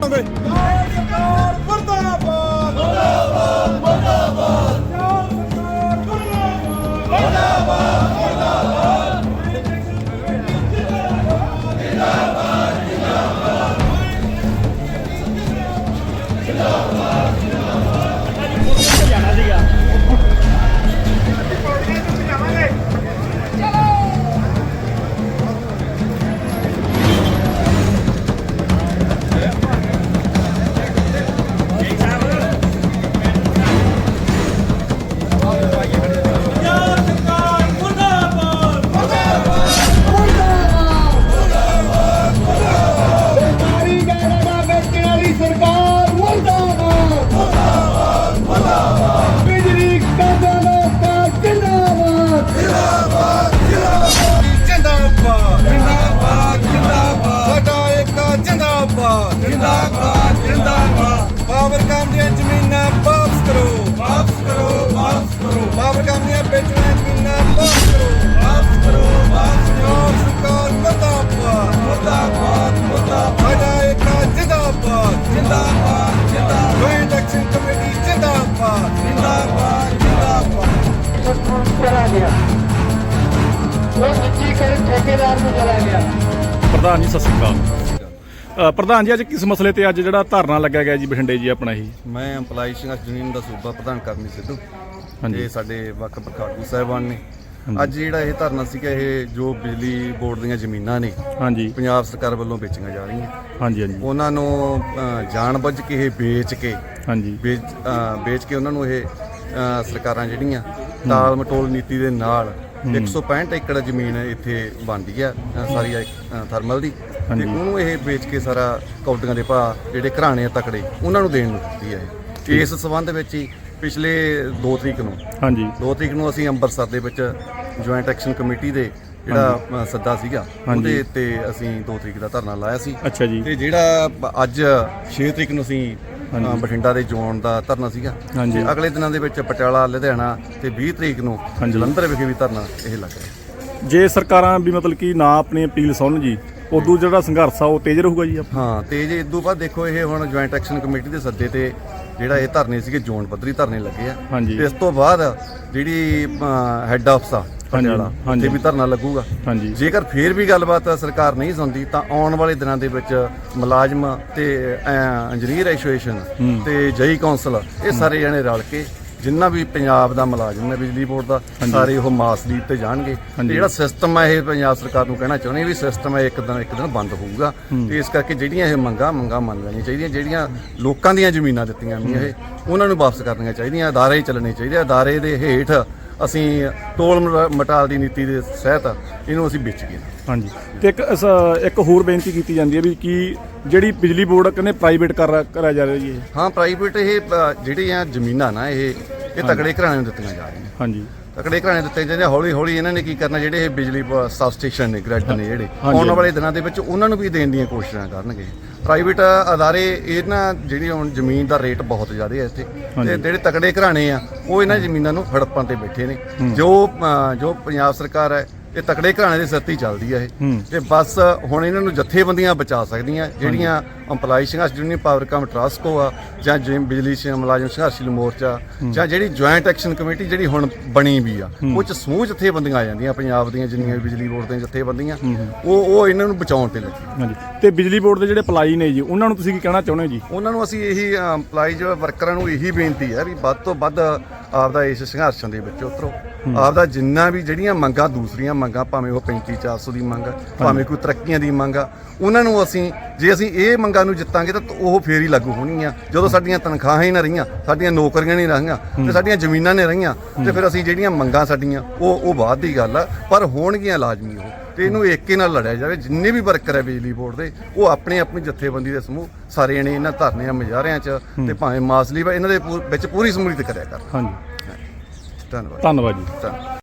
ਸਰਕਾਰ ਠੇਕੇਦਾਰ ਨੂੰ ਚਲਾ ਗਿਆ। ਪ੍ਰਧਾਨ ਜੀ ਸਤਿ ਸ਼੍ਰੀ ਅਕਾਲ। ਅ, ਪ੍ਰਧਾਨ ਜੀ ਅੱਜ ਕਿਸ ਮਸਲੇ ਤੇ ਅੱਜ ਜਿਹੜਾ ਧਰਨਾ ਲੱਗਿਆ ਗਿਆ ਜੀ ਬਠਿੰਡੇ ਜੀ ਆਪਣਾ ਹੀ? ਮੈਂ ਐਮਪਲਾਈ ਸੰਘਰਸ਼ ਯੂਨੀਅਨ ਦਾ ਸੂਬਾ ਪ੍ਰਧਾਨ ਕਰਮੀ ਸਿੱਧੂ। ਹਾਂਜੀ। ਤੇ ਸਾਡੇ ਵੱਖ ਪ੍ਰਖਾੜੂ ਸਾਹਿਬਾਨ ਨੇ। ਅੱਜ ਜਿਹੜਾ ਇਹ ਧਰਨਾ ਸੀਗਾ ਇਹ ਜੋ ਬਿਜਲੀ ਬੋਰਡ ਦੀਆਂ ਜ਼ਮੀਨਾਂ ਨੇ ਹਾਂਜੀ। ਪੰਜਾਬ ਸਰਕਾਰ ਵੱਲੋਂ ਵੇਚੀਆਂ ਜਾ ਰਹੀਆਂ। ਹਾਂਜੀ ਹਾਂਜੀ। ਉਹਨਾਂ ਨੂੰ ਅ, ਜਾਣਬੁੱਝ ਕੇ ਇਹ ਵੇਚ ਕੇ ਹਾਂਜੀ। ਵੇਚ ਅ, ਵੇਚ ਕੇ ਉਹਨਾਂ ਨੂੰ ਇਹ ਅ, ਸਰਕਾਰਾਂ ਜਿਹੜੀਆਂ ਟਾਲ ਮਟੋਲ ਨੀਤੀ ਦੇ ਨਾਲ 165 ਏਕੜ ਜ਼ਮੀਨ ਇੱਥੇ ਬਣਦੀ ਆ ਅ, ਸਾਰੀ ਅ, ਥਰਮਲ ਦੀ। ਤੇ। ਉਹਨੂੰ ਇਹ ਵੇਚ ਕੇ ਸਾਰਾ ਕੌਡੀਆਂ ਦੇ ਭਾਅ ਜਿਹੜੇ ਘਰਾਣੇ ਆ ਤਕੜੇ ਉਹਨਾਂ ਨੂੰ ਦੇਣ ਨੂੰ ਦਿੱਤੀ ਹੈ ਇਹ। ਇਸ ਸਬੰਧ ਵਿੱਚ ਹੀ ਪਿਛਲੇ 2 ਤਰੀਕ ਨੂੰ ਹਾਂਜੀ। 2 ਤਰੀਕ ਨੂੰ ਅਸੀਂ ਅੰਮ੍ਰਿਤਸਰ ਦੇ ਵਿੱਚ ਜੁਆਇੰਟ ਐਕਸ਼ਨ ਕਮੇਟੀ ਦੇ ਜਿਹੜਾ ਅ, ਸੱਦਾ ਸੀਗਾ ਉਹਦੇ ਤੇ ਅਸੀਂ 2 ਤਰੀਕ ਦਾ ਧਰਨਾ ਲਾਇਆ ਸੀ। ਅੱਛਾ ਜੀ। ਤੇ ਜਿਹੜਾ ਬ- ਅੱਜ 6 ਤਰੀਕ ਨੂੰ ਅਸੀਂ ਅ, ਬਠਿੰਡਾ ਦੇ ਜ਼ੋਨ ਦਾ ਧਰਨਾ ਸੀਗਾ ਹਾਂਜੀ। ਅਗਲੇ ਦਿਨਾਂ ਦੇ ਵਿੱਚ ਪਟਿਆਲਾ ਲੁਧਿਆਣਾ ਤੇ 20 ਤਰੀਕ ਨੂੰ ਹਾਂਜੀ। ਜਲੰਧਰ ਵਿਖੇ ਵੀ ਧਰਨਾ ਇਹ ਲੱਗ ਰਿਹਾ ਜੇ ਸਰਕਾਰਾਂ ਵੀ ਮਤਲਬ ਕਿ ਨਾ ਆਪਣੀ ਅਪੀਲ ਸੁਣਨ ਜੀ ਉਦੋਂ ਜਿਹੜਾ ਸੰਘਰਸ਼ ਆ ਉਹ ਤੇਜ਼ ਰਹੂਗਾ ਜੀ ਹਾਂ ਤੇ ਜੇ ਇਦੋਂ ਬਾਅਦ ਦੇਖੋ ਇਹ ਹੁਣ ਜੁਆਇੰਟ ਐਕਸ਼ਨ ਕਮੇਟੀ ਦੇ ਸੱਦੇ ਤੇ ਜਿਹੜਾ ਇਹ ਧਰਨੇ ਸੀਗੇ ਜ਼ੋਨ ਪੱਧਰੀ ਧਰਨੇ ਲੱਗੇ ਆ ਹਾਂਜੀ। ਤੇ ਇਸ ਤੋਂ ਬਾਅਦ ਜਿਹੜੀ ਹੈੱਡ ਆਫਿਸ ਆ ਪਟਿਆਲਾ ਹਾਂਜੀ। ਵੀ ਧਰਨਾ ਲੱਗੂਗਾ। ਹਾਂਜੀ। ਜੇਕਰ ਫੇਰ ਵੀ ਗੱਲਬਾਤ ਸਰਕਾਰ ਨਹੀਂ ਸੁਣਦੀ ਤਾਂ ਆਉਣ ਵਾਲੇ ਦਿਨਾਂ ਦੇ ਵਿੱਚ ਮੁਲਾਜ਼ਮ ਤੇ ਇੰਜੀਨੀਅਰ ਐਸੋਸੀਏਸ਼ਨ ਤੇ ਜਈ ਕੌਂਸਲ ਇਹ ਸਾਰੇ ਜਣੇ ਰਲ ਕੇ ਜਿੰਨਾ ਵੀ ਪੰਜਾਬ ਦਾ ਮੁਲਾਜ਼ਮ ਹੈ ਬਿਜਲੀ ਬੋਰਡ ਦਾ ਸਾਰੇ ਉਹ ਮਾਸ ਲੀਪ ਤੇ ਜਾਣਗੇ। ਤੇ ਜਿਹੜਾ ਸਿਸਟਮ ਹੈ ਇਹ ਪੰਜਾਬ ਸਰਕਾਰ ਨੂੰ ਕਹਿਣਾ ਚਾਹੁੰਦੇ ਵੀ ਸਿਸਟਮ ਹੈ ਇੱਕ ਦਿਨ ਇੱਕ ਦਿਨ ਬੰਦ ਹੋਊਗਾ। ਤੇ ਇਸ ਕਰਕੇ ਜਿਹੜੀਆਂ ਇਹ ਮੰਗਾਂ ਮੰਗਾਂ ਮੰਨ ਲੈਣੀਆਂ ਚਾਹੀਦੀਆਂ। ਜਿਹੜੀਆਂ ਲੋਕਾਂ ਦੀਆਂ ਜ਼ਮੀਨਾਂ ਦਿੱਤੀਆਂ ਗਈਆਂ ਇਹ ਉਹਨਾਂ ਨੂੰ ਵਾਪਸ ਕਰਨੀਆਂ ਚਾਹੀਦੀਆਂ। ਅਦਾਰੇ ਹੀ ਚੱਲਣੇ ਚਾਹੀਦੇ। ਅਦਾਰੇ ਦੇ ਹੇਠ ਅਸੀਂ ਟੋਲ ਮਟਾਲ ਦੀ ਨੀਤੀ ਦੇ ਸਹਿਤ ਇਹਨੂੰ ਅਸੀਂ ਵੇਚ ਗਏ। ਹਾਂਜੀ। ਤੇ ਇੱਕ ਅਸ- ਇੱਕ ਹੋਰ ਬੇਨਤੀ ਕੀਤੀ ਜਾਂਦੀ ਹੈ ਵੀ ਕੀ ਜਿਹੜੀ ਬਿਜਲੀ ਬੋਰਡ ਕਹਿੰਦੇ ਪ੍ਰਾਈਵੇਟ ਕਰ ਕਰਿਆ ਜਾ ਰਿਹਾ ਜੀ ਇਹ। ਹਾਂ ਪ੍ਰਾਈਵੇਟ ਇਹ ਅ, ਜਿਹੜੀਆਂ ਜ਼ਮੀਨਾਂ ਨਾ ਇਹ ਇਹ ਤਕੜੇ ਘਰਾਣਿਆਂ ਨੂੰ ਦਿੱਤੀਆਂ ਜਾ ਰਹੀਆਂ ਹਾਂਜੀ। ਤਕੜੇ ਘਰਾਣੇ ਦਿੱਤੇ ਜਾਂਦੇ ਹੌਲੀ ਹੌਲੀ ਇਹਨਾਂ ਨੇ ਕੀ ਕਰਨਾ ਜਿਹੜੇ ਇਹ ਬਿਜਲੀ ਸਬ ਸਟੇਸ਼ਨ ਨੇ ਗ੍ਰਿਡ ਨੇ ਜਿਹੜੇ ਹਾਂਜੀ। ਆਉਣ ਵਾਲੇ ਦਿਨਾਂ ਦੇ ਵਿੱਚ ਉਹਨਾਂ ਨੂੰ ਵੀ ਦੇਣ ਦੀਆਂ ਕੋਸ਼ਿਸ਼ਾਂ ਕਰਨਗੇ। ਪ੍ਰਾਈਵੇਟ ਅਦਾਰੇ ਇਹਨਾਂ ਜਿਹੜੀ ਹੁਣ ਜ਼ਮੀਨ ਦਾ ਰੇਟ ਬਹੁਤ ਜ਼ਿਆਦਾ ਹੈ ਇੱਥੇ। ਤੇ ਜਿਹੜੇ ਤਕੜੇ ਘਰਾਣੇ ਆ ਉਹ ਇਹਨਾਂ ਜ਼ਮੀਨਾਂ ਨੂੰ ਹੜੱਪਾਂ ਤੇ ਬੈਠੇ ਨੇ। ਜੋ ਜੋ ਪੰਜਾਬ ਸਰਕਾਰ ਹੈ ਇਹ ਤਕੜੇ ਘਰਾਣੇ ਦੇ ਸਿਰ ਤੇ ਹੀ ਚੱਲਦੀ ਹੈ। ਇਹ। ਤੇ ਬਸ ਹੁਣ ਇਹਨਾਂ ਨੂੰ ਜਥੇਬੰਦੀਆਂ ਬਚਾ ਸਕਦੀਆਂ ਜਿਹੜੀਆਂ ਅੰਪਲਾਈ ਸੰਘਰਸ਼ ਯੂਨੀਅਨ ਪਾਵਰ ਕਾਮ ਟਰਾਸਕੋ ਆ ਜਾਂ ਜਿਮ ਬਿਜਲੀ ਸ਼ ਮੁਲਾਜ਼ਮ ਸੰਘਰਸ਼ੀ ਮੋਰਚਾ ਜਾਂ ਜਿਹੜੀ ਜੁਆਇੰਟ ਐਕਸ਼ਨ ਕਮੇਟੀ ਜਿਹੜੀ ਹੁਣ ਬਣੀ ਵੀ ਆ ਉਹ ਚ ਸਮੂਹ ਜਥੇਬੰਦੀਆਂ ਆ ਜਾਂਦੀਆਂ ਪੰਜਾਬ ਦੀਆਂ ਜਿੰਨੀਆਂ ਵੀ ਬਿਜਲੀ ਬੋਰਡ ਦੀਆਂ ਜਥੇਬੰਦੀਆਂ ਉਹ ਉਹ ਇਹਨਾਂ ਨੂੰ ਬਚਾਉਣ ਤੇ ਲੱਗੀ। ਹਾਂਜੀ। ਤੇ ਬਿਜਲੀ ਬੋਰਡ ਦੇ ਜਿਹੜੇ ਪਲਾਈ ਨੇ ਜੀ ਉਹਨਾਂ ਨੂੰ ਤੁਸੀਂ ਕੀ ਕਹਿਣਾ ਚਾਹੁੰਦੇ ਹੋ ਜੀ? ਉਹਨਾਂ ਨੂੰ ਅਸੀਂ ਇਹੀ ਅੰਪਲਾਈਜ਼ ਵਰਕਰਾਂ ਨੂੰ ਇਹੀ ਬੇਨਤੀ ਹੈ ਵੀ ਵੱਧ ਤੋਂ ਵੱਧ ਆਪਦਾ ਇਸ ਸੰਘਰਸ਼ਾਂ ਦੇ ਵਿੱਚ ਉਤਰੋ। ਆਪਦਾ ਜਿੰਨਾ ਵੀ ਜਿਹੜੀਆਂ ਮੰਗਾਂ, ਦੂਸਰੀਆਂ ਮੰਗਾਂ, ਭਾਵੇਂ ਉਹ 35 400 ਦੀ ਮੰਗ ਆ, ਭਾਵੇਂ ਕੋਈ ਤਰੱਕੀਆਂ ਦੀ ਮੰਗ ਆ, ਉਹਨਾਂ ਨੂੰ ਅਸੀਂ, ਜੇ ਅਸੀਂ ਇਹ ਮੰਗਾਂ ਨੂੰ ਜਿੱਤਾਂਗੇ ਤਾਂ ਉਹ ਫੇਰ ਹੀ ਲਾਗੂ ਹੋਣਗੀਆਂ। ਜਦੋਂ ਸਾਡੀਆਂ ਤਨਖਾਹਾਂ ਹੀ ਨਾ ਰਹੀਆਂ, ਸਾਡੀਆਂ ਨੌਕਰੀਆਂ ਨਹੀਂ ਰਹੀਆਂ, ਤੇ ਸਾਡੀਆਂ ਜ਼ਮੀਨਾਂ ਨੇ ਰਹੀਆਂ, ਤੇ ਫਿਰ ਅਸੀਂ ਜਿਹੜੀਆਂ ਮੰਗਾਂ ਸਾਡੀਆਂ, ਉਹ ਉਹ ਬਾਅਦ ਦੀ ਗੱਲ ਆ, ਪਰ ਹੋਣਗੀਆਂ ਲਾਜ਼ਮੀ ਉਹ। ਤੇ ਇਹਨੂੰ ਏਕੇ ਨਾਲ ਲੜਿਆ ਜਾਵੇ ਜਿੰਨੇ ਵੀ ਵਰਕਰ ਹੈ ਬਿਜਲੀ ਬੋਰਡ ਦੇ ਉਹ ਆਪਣੇ ਆਪਣੀ ਜਥੇਬੰਦੀ ਦੇ ਸਮੂਹ ਸਾਰੇ ਜਣੇ ਇਹਨਾਂ ਧਰਨਿਆਂ ਮੁਜ਼ਾਹਰਿਆਂ 'ਚ ਤੇ ਭਾਵੇਂ ਮਾਸਲੀ ਵਾ ਇਹਨਾਂ ਦੇ ਪੂ- ਵਿੱਚ ਪੂਰੀ ਸਮੂਲੀਤ ਕਰਿਆ ਕਰ। ਹਾਂਜੀ। ਧੰਨਵਾਦ। ਧੰਨਵਾਦ ਜੀ। ਧੰਨਵਾਦ।